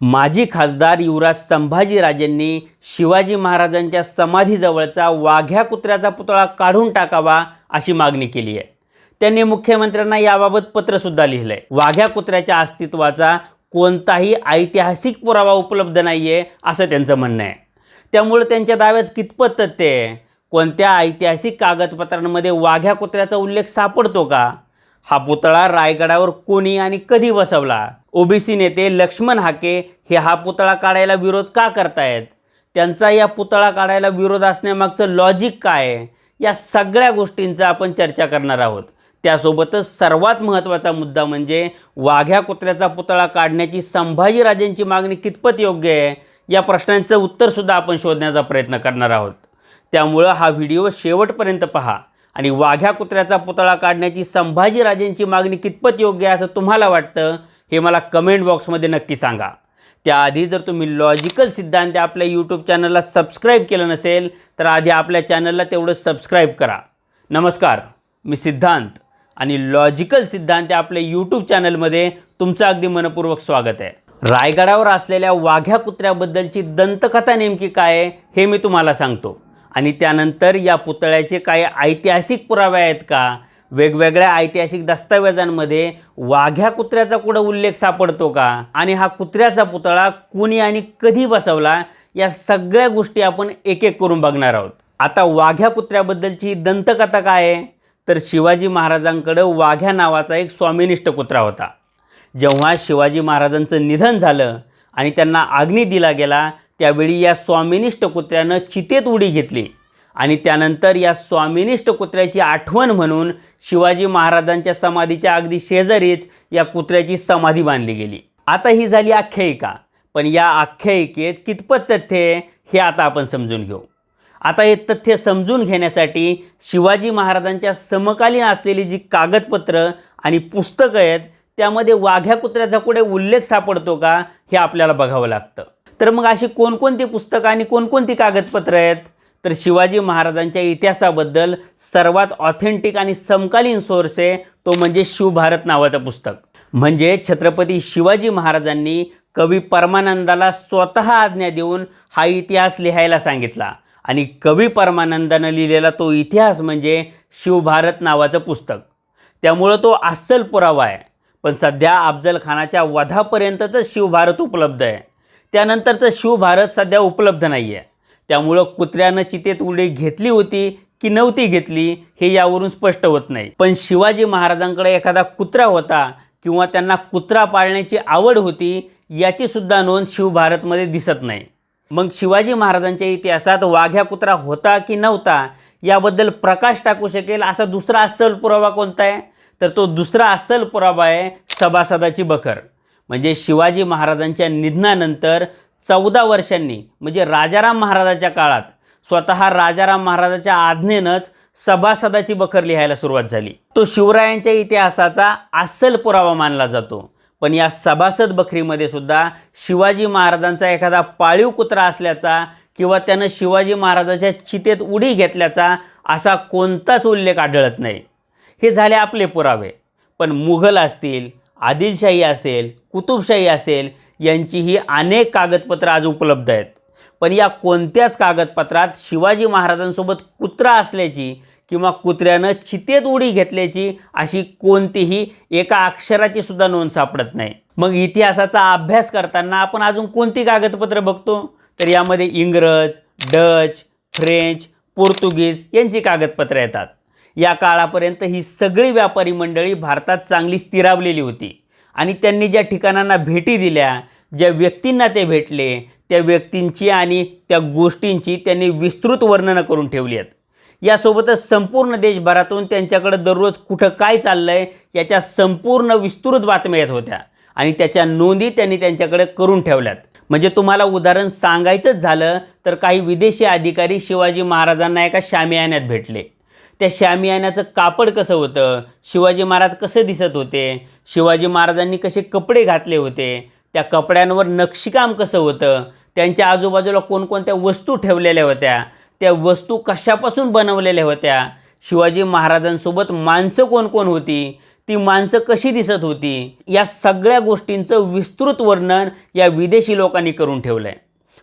माजी खासदार युवराज संभाजीराजेंनी शिवाजी महाराजांच्या समाधीजवळचा वाघ्या कुत्र्याचा पुतळा काढून टाकावा अशी मागणी केली आहे. त्यांनी मुख्यमंत्र्यांना याबाबत पत्रसुद्धा लिहिलं आहे वाघ्या कुत्र्याच्या अस्तित्वाचा कोणताही ऐतिहासिक पुरावा उपलब्ध नाही आहे असं त्यांचं म्हणणं आहे. त्यामुळं त्यांच्या दाव्यात कितपत तथ्य आहे? कोणत्या ऐतिहासिक कागदपत्रांमध्ये वाघ्या कुत्र्याचा उल्लेख सापडतो का? हा पुतळा रायगडावर कोणी आणि कधी बसवला? ओबीसी नेते लक्ष्मण हाके हे हा पुतळा काढायला विरोध का करतायत? त्यांचा या पुतळा काढायला विरोध असण्यामागचं लॉजिक काय? आहे या सगळ्या गोष्टींचा आपण चर्चा करणार आहोत. त्यासोबतच सर्वात महत्त्वाचा मुद्दा म्हणजे वाघ्या कुत्र्याचा पुतळा काढण्याची संभाजीराजेंची मागणी कितपत योग्य आहे? या प्रश्नांचं उत्तरसुद्धा आपण शोधण्याचा प्रयत्न करणार आहोत. त्यामुळं हा व्हिडिओ शेवटपर्यंत पहा. आणि वाघ्या कुत्र्याचा पुतळा काढण्याची संभाजीराजेंची मागणी कितपत योग्य आहे असं तुम्हाला वाटतं हे मला कमेंट बॉक्समध्ये नक्की सांगा. त्याआधी जर तुम्ही लॉजिकल सिद्धांत आपल्या यूट्यूब चॅनलला सबस्क्राईब केलं नसेल तर आधी आपल्या चॅनलला तेवढं सबस्क्राईब करा. नमस्कार मी सिद्धांत आणि लॉजिकल सिद्धांत आपल्या यूट्यूब चॅनलमध्ये तुमचं अगदी मनपूर्वक स्वागत आहे. रायगडावर असलेल्या वाघ्या कुत्र्याबद्दलची दंतकथा नेमकी काय आहे हे मी तुम्हाला सांगतो. आणि त्यानंतर या पुतळ्याचे काही ऐतिहासिक पुरावे आहेत का? वेगवेगळ्या ऐतिहासिक दस्तावेजांमध्ये वाघ्या कुत्र्याचा कुठं उल्लेख सापडतो का? आणि हा कुत्र्याचा पुतळा कुणी आणि कधी बसवला? या सगळ्या गोष्टी आपण एक एक करून बघणार आहोत. आता वाघ्या कुत्र्याबद्दलची दंतकथा काय आहे? तर शिवाजी महाराजांकडं वाघ्या नावाचा एक स्वामिनिष्ठ कुत्रा होता. जेव्हा शिवाजी महाराजांचं निधन झालं आणि त्यांना अग्नी दिला गेला त्यावेळी या स्वामिनिष्ठ कुत्र्यानं चितेत उडी घेतली. आणि त्यानंतर या स्वामिनिष्ठ कुत्र्याची आठवण म्हणून शिवाजी महाराजांच्या समाधीच्या अगदी शेजारीच या कुत्र्याची समाधी बांधली गेली. आता ही झाली आख्यायिका. पण या आख्यायिकेत कितपत तथ्य आहे हे आता आपण समजून घेऊ. आता हे तथ्य समजून घेण्यासाठी शिवाजी महाराजांच्या समकालीन असलेली जी कागदपत्रं आणि पुस्तकं आहेत त्यामध्ये वाघ्या कुत्र्याचा कुठे उल्लेख सापडतो का हे आपल्याला बघावं लागतं. तर मग अशी कोणकोणती पुस्तकं आणि कोणकोणती कागदपत्रं आहेत? तर शिवाजी महाराजांच्या इतिहासाबद्दल सर्वात ऑथेंटिक आणि समकालीन सोर्स आहे तो म्हणजे शिवभारत नावाचं पुस्तक. म्हणजे छत्रपती शिवाजी महाराजांनी कवी परमानंदाला स्वतः आज्ञा देऊन हा इतिहास लिहायला सांगितला. आणि कवी परमानंदानं लिहिलेला तो इतिहास म्हणजे शिवभारत नावाचं पुस्तक. त्यामुळं तो अस्सल पुरावा आहे. पण सध्या अफजल खानाच्या वधापर्यंतच शिवभारत उपलब्ध आहे. त्यानंतरचं शिवभारत सध्या उपलब्ध नाही आहे त्यामुळं कुत्र्यानं चितेत उडी घेतली होती की नव्हती घेतली हे यावरून स्पष्ट होत नाही. पण शिवाजी महाराजांकडे एखादा कुत्रा होता किंवा त्यांना कुत्रा पाळण्याची आवड होती याची सुद्धा नोंद शिवभारतमध्ये दिसत नाही. मग शिवाजी महाराजांच्या इतिहासात वाघ्या कुत्रा होता की नव्हता याबद्दल प्रकाश टाकू शकेल असा दुसरा अस्सल पुरावा कोणता आहे? तर तो दुसरा अस्सल पुरावा आहे सभासदाची बखर. म्हणजे शिवाजी महाराजांच्या निधनानंतर चौदा वर्षांनी म्हणजे राजाराम महाराजाच्या काळात स्वतः राजाराम महाराजाच्या आज्ञेनंच सभासदाची बखर लिहायला सुरुवात झाली. तो शिवरायांच्या इतिहासाचा अस्सल पुरावा मानला जातो. पण या सभासद बखरीमध्ये सुद्धा शिवाजी महाराजांचा एखादा पाळीव कुत्रा असल्याचा किंवा त्यानं शिवाजी महाराजाच्या चितेत उडी घेतल्याचा असा कोणताच उल्लेख आढळत नाही. हे झाले आपले पुरावे. पण मुघल असतील आदिलशाही असेल कुतुबशाही असेल यांचीही अनेक कागदपत्रं आज उपलब्ध आहेत. पण या कोणत्याच कागदपत्रात शिवाजी महाराजांसोबत कुत्रा असल्याची किंवा कुत्र्यानं चितेत उडी घेतल्याची अशी कोणतीही एका अक्षराची सुद्धा नोंद सापडत नाही. मग इतिहासाचा अभ्यास करताना आपण अजून कोणती कागदपत्रं बघतो? तर यामध्ये इंग्रज डच फ्रेंच पोर्तुगीज यांची कागदपत्रं येतात. या काळापर्यंत ही सगळी व्यापारी मंडळी भारतात चांगली स्थिरावलेली होती. आणि त्यांनी ज्या ठिकाणांना भेटी दिल्या ज्या व्यक्तींना ते भेटले त्या व्यक्तींची आणि त्या गोष्टींची त्यांनी विस्तृत वर्णनं करून ठेवली आहेत. यासोबतच संपूर्ण देशभरातून त्यांच्याकडं दररोज कुठं काय चाललं आहे याच्या संपूर्ण विस्तृत बातम्या येत होत्या. आणि त्याच्या नोंदी त्यांनी त्यांच्याकडे करून ठेवल्यात. म्हणजे तुम्हाला उदाहरण सांगायचंच झालं तर काही विदेशी अधिकारी शिवाजी महाराजांना एका शामियान्यात भेटले. त्या शामियानाचं कापड कसं होतं? शिवाजी महाराज कसे दिसत होते? शिवाजी महाराजांनी कसे कपडे घातले होते? त्या कपड्यांवर नक्षीकाम कसं होतं? त्यांच्या आजूबाजूला कोणकोणत्या वस्तू ठेवलेल्या होत्या? त्या वस्तू कशापासून बनवलेल्या होत्या? शिवाजी महाराजांसोबत माणसं कोण कोण होती? ती माणसं कशी दिसत होती? या सगळ्या गोष्टींचं विस्तृत वर्णन या विदेशी लोकांनी करून ठेवलं आहे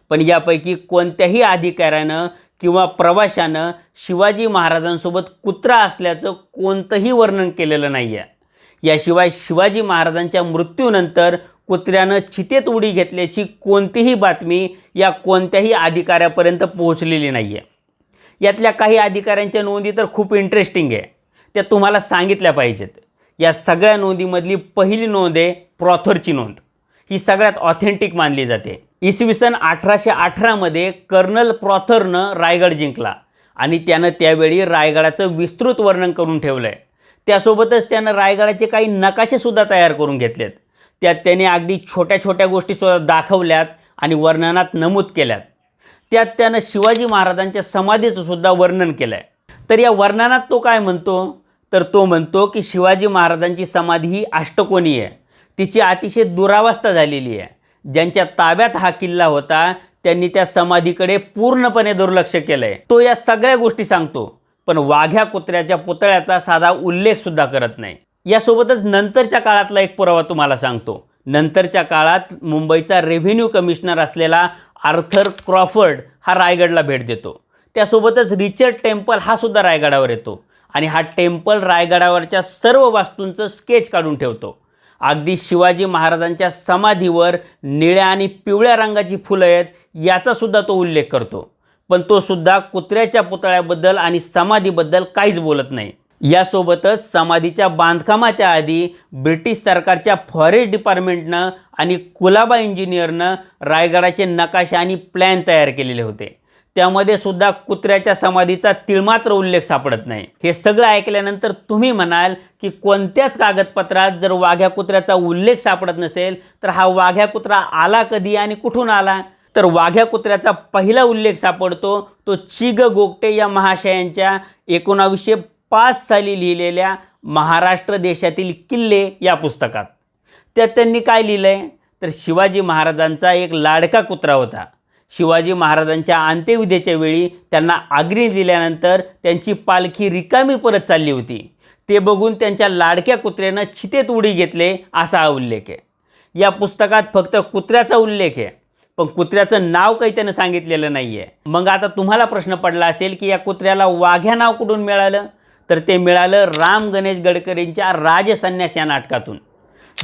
पण यापैकी कोणत्याही अधिकाऱ्यानं किंवा प्रवाशानं शिवाजी महाराजांसोबत कुत्रा असल्याचं कोणतंही वर्णन केलेलं नाही आहे याशिवाय शिवाजी महाराजांच्या मृत्यूनंतर कुत्र्यानं चितेत उडी घेतल्याची कोणतीही बातमी या कोणत्याही अधिकाऱ्यापर्यंत पोहोचलेली नाही आहे यातल्या काही अधिकाऱ्यांच्या नोंदी तर खूप इंटरेस्टिंग आहे. त्या तुम्हाला सांगितल्या पाहिजेत. या सगळ्या नोंदीमधली पहिली नोंद आहे प्रॉथरची नोंद. ही सगळ्यात ऑथेंटिक मानली जाते. इसवी सन अठराशे अठरामध्ये कर्नल प्रॉथरनं रायगड जिंकला. आणि त्यानं त्यावेळी रायगडाचं विस्तृत वर्णन करून ठेवलं आहे त्यासोबतच त्यानं रायगडाचे काही नकाशेसुद्धा तयार करून घेतलेत. त्यात त्याने अगदी छोट्या छोट्या गोष्टीसुद्धा दाखवल्यात आणि वर्णनात नमूद केल्यात. त्यात त्यानं शिवाजी महाराजांच्या समाधीचं सुद्धा वर्णन केलं आहे तर या वर्णनात तो काय म्हणतो? तर तो म्हणतो की शिवाजी महाराजांची समाधी ही अष्टकोनी आहे. तिची अतिशय दुरावस्था झालेली आहे. ज्यांच्या ताब्यात हा किल्ला होता त्यांनी त्या समाधीकडे पूर्णपणे दुर्लक्ष केलं आहे तो या सगळ्या गोष्टी सांगतो पण वाघ्या कुत्र्याच्या पुतळ्याचा साधा उल्लेखसुद्धा करत नाही. यासोबतच नंतरच्या काळातला एक पुरावा तुम्हाला सांगतो. नंतरच्या काळात मुंबईचा रेव्हेन्यू कमिशनर असलेला आर्थर क्रॉफर्ड हा रायगडला भेट देतो. त्यासोबतच रिचर्ड टेम्पल हा सुद्धा रायगडावर येतो आणि हा टेम्पल रायगडावरच्या सर्व वास्तूंचं स्केच काढून ठेवतो. अगदी शिवाजी महाराजांच्या समाधीवर निळ्या आणि पिवळ्या रंगाची फुलं आहेत याचासुद्धा तो उल्लेख करतो. पण तो सुद्धा कुत्र्याच्या पुतळ्याबद्दल आणि समाधीबद्दल काहीच बोलत नाही. यासोबतच समाधीच्या बांधकामाच्या आधी ब्रिटिश सरकारच्या फॉरेस्ट डिपार्टमेंटनं आणि कुलाबा इंजिनियरनं रायगडाचे नकाशे आणि प्लॅन तयार केलेले होते. त्यामध्ये सुद्धा कुत्र्याच्या समाधीचा तिळमात्र उल्लेख सापडत नाही. हे सगळं ऐकल्यानंतर तुम्ही म्हणाल की कोणत्याच कागदपत्रात जर वाघ्या कुत्र्याचा उल्लेख सापडत नसेल तर हा वाघ्या कुत्रा आला कधी आणि कुठून आला? तर वाघ्या कुत्र्याचा पहिला उल्लेख सापडतो तो चिग गोगटे या महाशयांच्या एकोणावीसशे पाच साली लिहिलेल्या महाराष्ट्र देशातील किल्ले या पुस्तकात. त्यात त्यांनी काय लिहिलं आहे तर शिवाजी महाराजांचा एक लाडका कुत्रा होता. शिवाजी महाराजांच्या अंत्यविधेच्या वेळी त्यांना आग्री दिल्यानंतर त्यांची पालखी रिकामी परत चालली होती. ते बघून त्यांच्या लाडक्या कुत्र्यानं चितेत उडी घेतले असा हा उल्लेख आहे. या पुस्तकात फक्त कुत्र्याचा उल्लेख आहे. पण कुत्र्याचं नाव काही त्यानं सांगितलेलं नाही आहे मग आता तुम्हाला प्रश्न पडला असेल की या कुत्र्याला वाघ्या नाव कुठून मिळालं? तर ते मिळालं राम गणेश गडकरींच्या राजसन्यास या नाटकातून.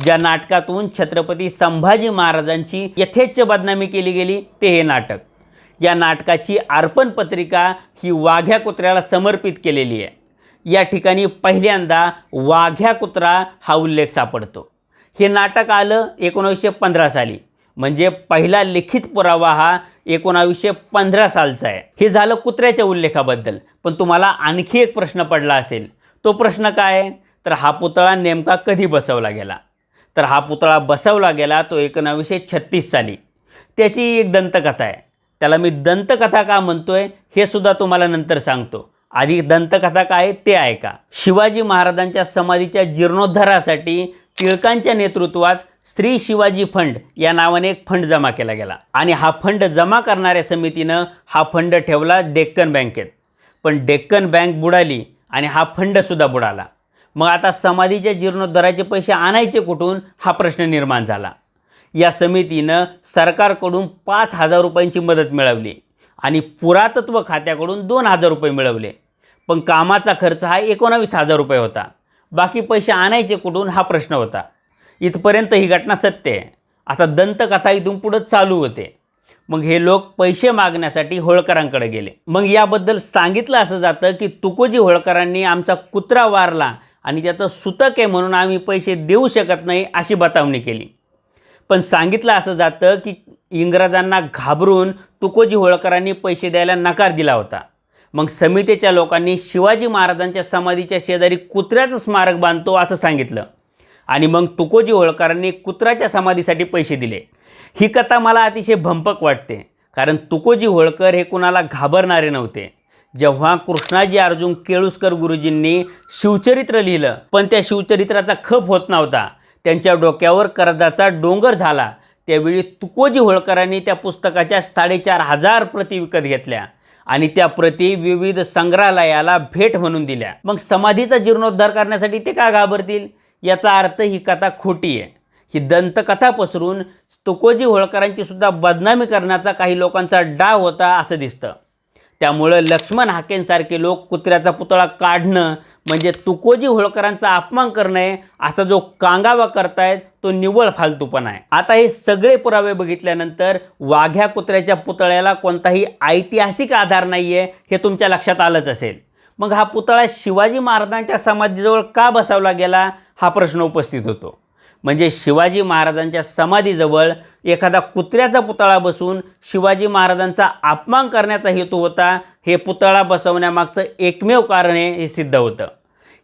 ज्या नाटकातून छत्रपती संभाजी महाराजांची यथेच्छ बदनामी केली गेली ते हे नाटक. या नाटकाची अर्पण पत्रिका ही वाघ्या कुत्र्याला समर्पित केलेली आहे. या ठिकाणी पहिल्यांदा वाघ्या कुत्रा हा उल्लेख सापडतो. हे नाटक आलं एकोणावीसशे पंधरा साली. म्हणजे पहिला लिखित पुरावा हा एकोणावीसशे पंधरा सालचा आहे. हे झालं कुत्र्याच्या उल्लेखाबद्दल. पण तुम्हाला आणखी एक प्रश्न पडला असेल. तो प्रश्न काय? आहे? तर हा पुतळा नेमका कधी बसवला गेला? तर हा पुतळा बसवला गेला तो एकोणावीसशे छत्तीस साली. त्याची एक दंतकथा आहे. त्याला मी दंतकथा का म्हणतो आहे हे सुद्धा तुम्हाला नंतर सांगतो. आधी दंतकथा काय आहे ते ऐका. शिवाजी महाराजांच्या समाधीच्या जीर्णोद्धारासाठी टिळकांच्या नेतृत्वात श्री शिवाजी फंड या नावाने एक फंड जमा केला गेला. आणि हा फंड जमा करणाऱ्या समितीनं हा फंड ठेवला डेक्कन बँकेत. पण डेक्कन बँक बुडाली आणि हा फंडसुद्धा बुडाला. मग आता समाधीच्या जीर्णोद्धाराचे पैसे आणायचे कुठून? हा प्रश्न निर्माण झाला. या समितीनं सरकारकडून पाच हजार रुपयांची मदत मिळवली आणि पुरातत्व खात्याकडून दोन हजार रुपये मिळवले. पण कामाचा खर्च हा एकोणावीस हजार रुपये होता. बाकी पैसे आणायचे कुठून? हा प्रश्न होता. इथपर्यंत ही घटना सत्य आहे. आता दंतकथा इथून पुढं चालू होते. मग हे लोक पैसे मागण्यासाठी होळकरांकडे गेले. मग याबद्दल सांगितलं असं जातं की तुकोजी होळकरांनी आमचा कुत्रा वारला आणि त्याचं सुतक आहे म्हणून आम्ही पैसे देऊ शकत नाही अशी बतावणी केली. पण सांगितलं असं जातं की इंग्रजांना घाबरून तुकोजी होळकरांनी पैसे द्यायला नकार दिला होता. मग समितीच्या लोकांनी शिवाजी महाराजांच्या समाधीच्या शेजारी कुत्र्याचं स्मारक बांधतो असं सांगितलं. आणि मग तुकोजी होळकरांनी कुत्र्याच्या समाधीसाठी पैसे दिले. ही कथा मला अतिशय भंपक वाटते कारण तुकोजी होळकर हे कुणाला घाबरणारे नव्हते. जेव्हा कृष्णाजी अर्जुन केळुसकर गुरुजींनी शिवचरित्र लिहिलं पण त्या शिवचरित्राचा खप होत नव्हता. त्यांच्या डोक्यावर कर्जाचा डोंगर झाला. त्यावेळी तुकोजी होळकरांनी त्या पुस्तकाच्या साडेचार हजार प्रती विकत घेतल्या आणि त्या प्रती विविध संग्रहालयाला भेट म्हणून दिल्या. मग समाधीचा जीर्णोद्धार करण्यासाठी ते का घाबरतील? याचा अर्थ ही कथा खोटी आहे. ही दंतकथा पसरून तुकोजी होळकरांची सुद्धा बदनामी करण्याचा काही लोकांचा डाव होता असं दिसतं. त्यामुळं लक्ष्मण हाकेंसारखे लोक कुत्र्याचा पुतळा काढणं म्हणजे तुकोजी होळकरांचा अपमान करणं असा जो कांगावा करतायत तो निव्वळ फालतूपणा आहे. आता हे सगळे पुरावे बघितल्यानंतर वाघ्या कुत्र्याच्या पुतळ्याला कोणताही ऐतिहासिक आधार नाही आहे हे तुमच्या लक्षात आलंच असेल. मग हा पुतळा शिवाजी महाराजांच्या समाधीजवळ का बसवला गेला हा प्रश्न उपस्थित होतो. म्हणजे शिवाजी महाराजांच्या समाधीजवळ एखादा कुत्र्याचा पुतळा बसून शिवाजी महाराजांचा अपमान करण्याचा हेतू होता हे पुतळा बसवण्यामागचं एकमेव कारण आहे हे सिद्ध होतं.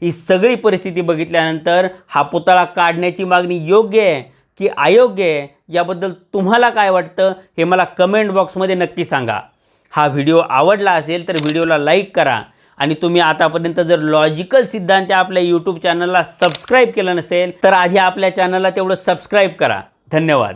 ही सगळी परिस्थिती बघितल्यानंतर हा पुतळा काढण्याची मागणी योग्य आहे की अयोग्य आहे याबद्दल तुम्हाला काय वाटतं हे मला कमेंट बॉक्समध्ये नक्की सांगा. हा व्हिडिओ आवडला असेल तर व्हिडिओला लाईक करा. आणि तुम्ही आतापर्यंत जर लॉजिकल सिद्धांत आपल्या यूट्यूब चॅनलला सबस्क्राईब केलं नसेल तर आधी आपल्या चॅनलला तेवढं सबस्क्राईब करा. धन्यवाद.